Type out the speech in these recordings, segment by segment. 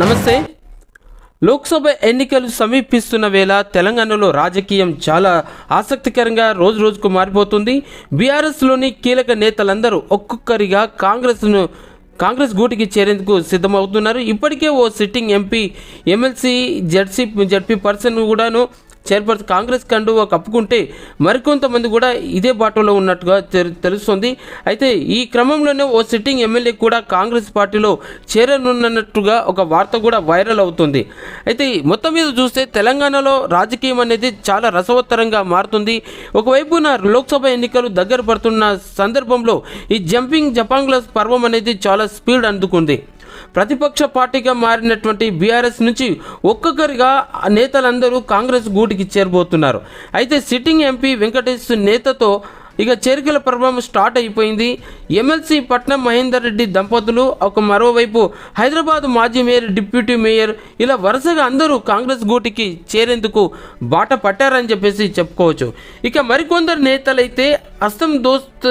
నమస్తే. లోక్సభ ఎన్నికలు సమీపిస్తున్న వేళ తెలంగాణలో రాజకీయం చాలా ఆసక్తికరంగా రోజు రోజుకు మారిపోతుంది. బీఆర్ఎస్లోని కీలక నేతలందరూ ఒక్కొక్కరిగా కాంగ్రెస్ను కాంగ్రెస్ గూటికి చేరేందుకు సిద్ధమవుతున్నారు. ఇప్పటికే ఓ సిట్టింగ్ ఎంపీ ఎమ్మెల్సీ జడ్సీ జడ్పీ పర్సన్ కూడాను చైర్పర్సన్ కాంగ్రెస్ కండువా కప్పుకుంటే మరికొంతమంది కూడా ఇదే బాటలో ఉన్నట్టుగా తెలు- తెలుస్తుంది. అయితే ఈ క్రమంలోనే ఓ సిట్టింగ్ ఎమ్మెల్యే కూడా కాంగ్రెస్ పార్టీలో చేరనున్నట్టుగా ఒక వార్త కూడా వైరల్ అవుతుంది. అయితే మొత్తం మీద చూస్తే తెలంగాణలో రాజకీయం అనేది చాలా రసవత్తరంగా మారుతుంది. ఒకవైపున లోక్సభ ఎన్నికలు దగ్గర పడుతున్న సందర్భంలో ఈ జంపింగ్ జపాంగ్ల పర్వం అనేది చాలా స్పీడ్ అందుకుంది. ప్రతిపక్ష పార్టీగా మారినటువంటి బీఆర్ఎస్ నుంచి ఒక్కొక్కరిగా నేతలందరూ కాంగ్రెస్ గూటికి చేరబోతున్నారు. అయితే సిట్టింగ్ ఎంపీ వెంకటేష్ నేతతో ఇక చేరికల పర్వం స్టార్ట్ అయిపోయింది. ఎమ్మెల్సీ పట్నం మహేందర్ రెడ్డి దంపతులు ఒక మరోవైపు హైదరాబాద్ మాజీ మేయర్ డిప్యూటీ మేయర్ ఇలా వరుసగా అందరూ కాంగ్రెస్ గూటికి చేరేందుకు బాట పట్టారని చెప్పేసి చెప్పుకోవచ్చు. ఇక మరికొందరు నేతలైతే అస్తం దోస్త్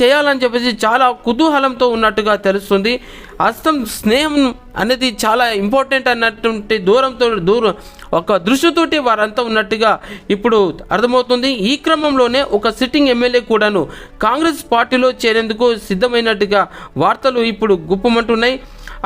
చేయాలని చెప్పేసి చాలా కుతూహలంతో ఉన్నట్టుగా తెలుస్తుంది. అస్తం స్నేహం అనేది చాలా ఇంపార్టెంట్ అన్నటువంటి దూరంతో దూరం ఒక దృష్టితోటి వారంతా ఉన్నట్టుగా ఇప్పుడు అర్థమవుతుంది. ఈ క్రమంలోనే ఒక సిట్టింగ్ ఎమ్మెల్యే కూడాను కాంగ్రెస్ పార్టీలో చేరేందుకు సిద్ధమైనట్టుగా వార్తలు ఇప్పుడు గుప్పమంటున్నాయి.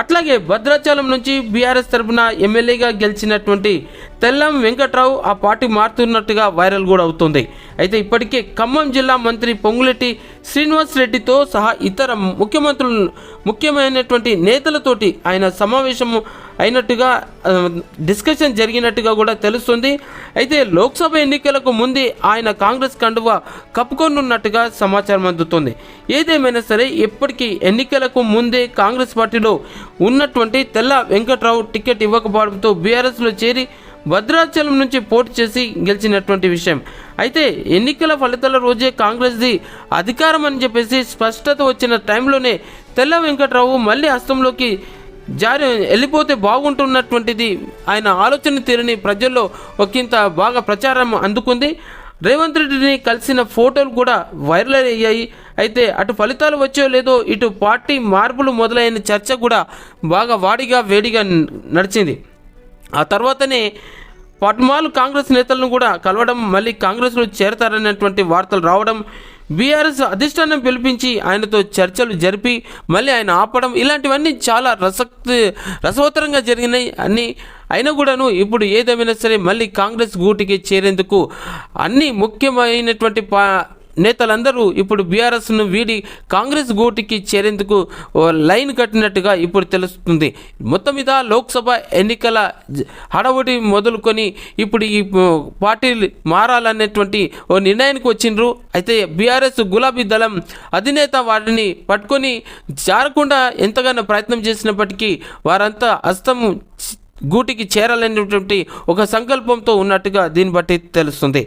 అట్లాగే భద్రాచలం నుంచి బీఆర్ఎస్ తరఫున ఎమ్మెల్యేగా గెలిచినటువంటి తెల్లం వెంకట్రావు ఆ పార్టీ మారుతున్నట్టుగా వైరల్ కూడా అవుతుంది. అయితే ఇప్పటికే ఖమ్మం జిల్లా మంత్రి పొంగులెట్టి శ్రీనివాస్ రెడ్డితో సహా ఇతర ముఖ్యమంత్రులు ముఖ్యమైనటువంటి నేతలతోటి ఆయన సమావేశం అయినట్టుగా డిస్కషన్ జరిగినట్టుగా కూడా తెలుస్తుంది. అయితే లోక్సభ ఎన్నికలకు ముందే ఆయన కాంగ్రెస్ కండువా కప్పుకొనున్నట్టుగా సమాచారం అందుతుంది. ఏదేమైనా సరే ఇప్పటికీ ఎన్నికలకు ముందే కాంగ్రెస్ పార్టీలో ఉన్నటువంటి తెల్ల వెంకట్రావు టికెట్ ఇవ్వకపోవడంతో బీఆర్ఎస్లో చేరి భద్రాచలం నుంచి పోటీ చేసి గెలిచినటువంటి విషయం. అయితే ఎన్నికల ఫలితాల రోజే కాంగ్రెస్ది అధికారం అని చెప్పేసి స్పష్టత వచ్చిన టైంలోనే తెల్ల వెంకట్రావు మళ్ళీ హస్తంలోకి జారి వెళ్ళిపోతే బాగుంటున్నటువంటిది ఆయన ఆలోచన తీరుని ప్రజల్లో ఒకంత బాగా ప్రచారం అందుకుంది. రేవంత్ రెడ్డిని కలిసిన ఫోటోలు కూడా వైరల్ అయ్యాయి. అయితే అటు ఫలితాలు వచ్చో లేదో ఇటు పార్టీ మార్పులు మొదలైన చర్చ కూడా బాగా వాడిగా వేడిగా నడిచింది. ఆ తర్వాతనే పట్మాలు కాంగ్రెస్ నేతలను కూడా కలవడం మళ్ళీ కాంగ్రెస్లో చేరతారనేటువంటి వార్తలు రావడం బీఆర్ఎస్ అధిష్టానం పిలిపించి ఆయనతో చర్చలు జరిపి మళ్ళీ ఆయన ఆపడం ఇలాంటివన్నీ చాలా రసక్తి రసవత్తరంగా జరిగినాయి అన్నీ. అయినా కూడాను ఇప్పుడు ఏదేమైనా సరే మళ్ళీ కాంగ్రెస్ గూటికి చేరేందుకు అన్ని ముఖ్యమైనటువంటి పా నేతలందరూ ఇప్పుడు బీఆర్ఎస్ను వీడి కాంగ్రెస్ గూటికి చేరేందుకు ఓ లైన్ కట్టినట్టుగా ఇప్పుడు తెలుస్తుంది. మొత్తం మీద లోక్సభ ఎన్నికల హడవుడి హడావుడి మొదలుకొని ఇప్పుడు ఈ పార్టీలు మారాలనేటువంటి ఓ నిర్ణయానికి వచ్చిండ్రు. అయితే బీఆర్ఎస్ గులాబీ దళం అధినేత వారిని పట్టుకొని జారకుండా ఎంతగానో ప్రయత్నం చేసినప్పటికీ వారంతా అస్తం గూటికి చేరాలనేటువంటి ఒక సంకల్పంతో ఉన్నట్టుగా దీన్ని బట్టి తెలుస్తుంది.